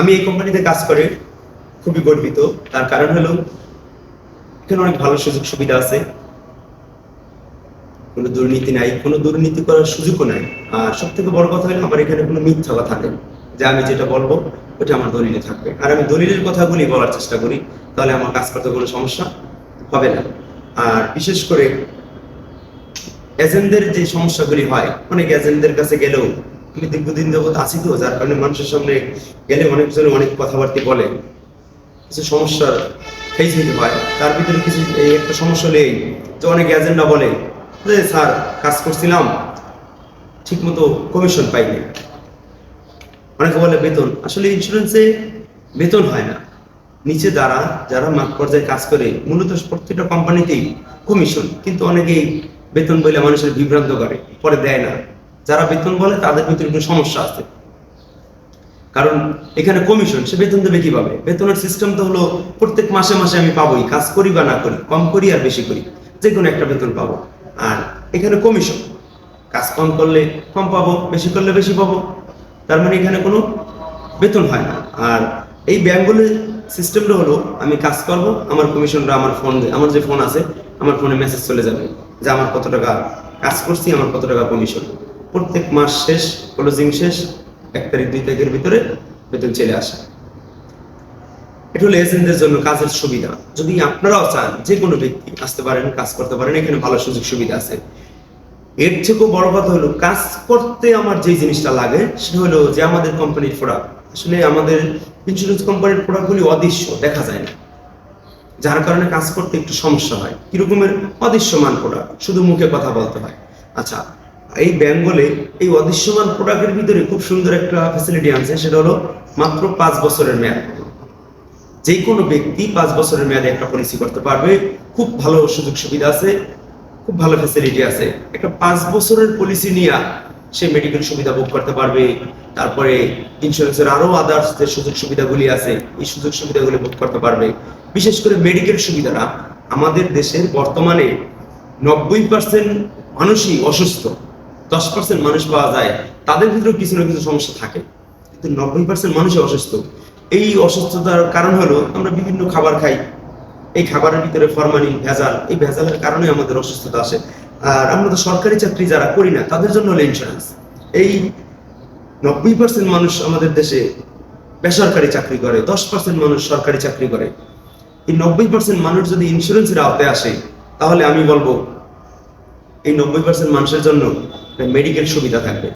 আমি এই কোম্পানিতে কাজ করে খুবই গর্বিত। তার কারণ হলো, এখানে অনেক ভালো সুযোগ সুবিধা আছে। কোনো দুর্নীতি নাই, কোনো দুর্নীতি করার সুযোগও নাই। আর সব থেকে বড় কথা হলো, আমার এখানে কোনো মিথ্যা কথা নেই যে আমি যেটা বলব, ওটা আমার দলিলে থাকবে। আর আমি দলিলের কথাগুলি বলার চেষ্টা করি, তাহলে আমার কাজ করতে কোনো সমস্যা হবে না। আর বিশেষ করে, এজেন্টদের যে সমস্যাগুলি হয়, অনেক এজেন্টদের কাছে গেলেও আমি দীর্ঘদিন যাবত আছি তো, যার কারণে মানুষের সামনে গেলে অনেকজনে অনেক কথাবার্তা বলে। কিছু সমস্যার ফেস হতে হয় তার ভিতরে কিছু এই একটা সমস্যা হলে যে অনেক এজেন্টরা বলে, যে, স্যার, কাজ করছিলাম ঠিক মতো কমিশন পাইনি। অনেকে বলে, বেতন। আসলে ইন্স্যুরেন্সে বেতন হয় না। নিচে যারা যারা মাঠ পর্যায়ে কাজ করে, মূলত প্রত্যেকটা কোম্পানিতেই কমিশন কিন্তু অনেকেই বেতন বলে মানুষের বিভ্রান্ত করে, পরে দেয় না। যারা বেতন বলে, তাদের ভিতরে একটু সমস্যা আছে। কারণ এখানে কমিশন সে বেতন দেবে কীভাবে? বেতনের সিস্টেম তো হলো, প্রত্যেক মাসে মাসে আমি পাবোই, কাজ করি বা না করি, কম করি আর বেশি করি যে কোনো একটা বেতন পাবো। আর এখানে কমিশন কাজ কম করলে কম পাবো, বেশি করলে বেশি পাবো। তার মানে এখানে কোনো বেতন হয় না। আর এই ব্যাংকগুলির সিস্টেমটা হলো, আমি কাজ করব, আমার কমিশনটা আমার ফোন আমার যে ফোন আছে, আমার ফোনে মেসেজ চলে যাবে যে, আমার কত টাকা কাজ করছি, আমার কত টাকা কমিশন প্রত্যেক মাস শেষ ক্লোজিং শেষ, এক তারিখ, দুই তারিখের ভিতরে বেতন চলে আসে। এটা হলো এজেন্টদের জন্য কাজের সুবিধা। যদি আপনারাও চান যে কোনো ব্যক্তি আসতে পারেন, কাজ করতে পারেন, এখানে ভালো সুযোগ সুবিধা আছে। এর থেকেও বড় কথা হলো, কাজ করতে আমার যে জিনিসটা লাগে, সেটা হলো যে আমাদের কোম্পানির প্রোডাক্ট আসলে আমাদের ইন্স্যুরেন্স কোম্পানির প্রোডাক্টগুলি অদৃশ্য, দেখা যায় না। যার কারণে কাজ করতে একটু সমস্যা হয়। কিরকমের অদৃশ্যমান প্রোডাক্ট শুধু মুখে কথা বলতে হয়। আচ্ছা এই বেঙ্গলে এই অদৃশ্যমান প্রোডাক্টের ভিতরে খুব সুন্দর একটা ফ্যাসিলিটি আছে সেটা হলো মাত্র পাঁচ বছরের মেয়াদ। যে কোনো ব্যক্তি পাঁচ বছরের মেয়াদে একটা পলিসি করতে পারবে। খুব ভালো সুযোগ সুবিধা আছে, খুব ভালো ফ্যাসিলিটি আছে। একটা পাঁচ বছরের পলিসি নিয়ে সে মেডিকেল সুবিধা ভোগ করতে পারবে। তারপরে ইন্স্যুরেন্সের আরও আদার্স যে সুযোগ সুবিধাগুলি আছে, এই সুযোগ সুবিধাগুলি ভোগ করতে পারবে। বিশেষ করে মেডিকেল সুবিধাটা আমাদের দেশের বর্তমানে নব্বই পার্সেন্ট মানুষই অসুস্থ। দশ পার্সেন্ট মানুষ পাওয়া যায়, তাদের ভিতরেও কিছু না কিছু সমস্যা থাকে। কিন্তু নব্বই পার্সেন্ট মানুষই অসুস্থ। এই অসুস্থতার কারণ হলো আমরা বিভিন্ন খাবার খাই। এই খাবারের ভিতরে ফরমালিন, ভেজাল, এই ভেজালের কারণে আমাদের অসুস্থতা আসে। আর আমরা তো সরকারি চাকরি যারা করি না, তাদের জন্য হলো ইন্স্যুরেন্স এই নব্বই পার্সেন্ট মানুষ আমাদের দেশে বেসরকারি চাকরি করে, দশ পার্সেন্ট মানুষ সরকারি চাকরি করে। এই নব্বই পার্সেন্ট মানুষ যদি ইন্স্যুরেন্সের আওতায় আসে, তাহলে আমি বলব, এই নব্বই পার্সেন্ট মানুষের জন্য মেডিকেল সুবিধা থাকবে।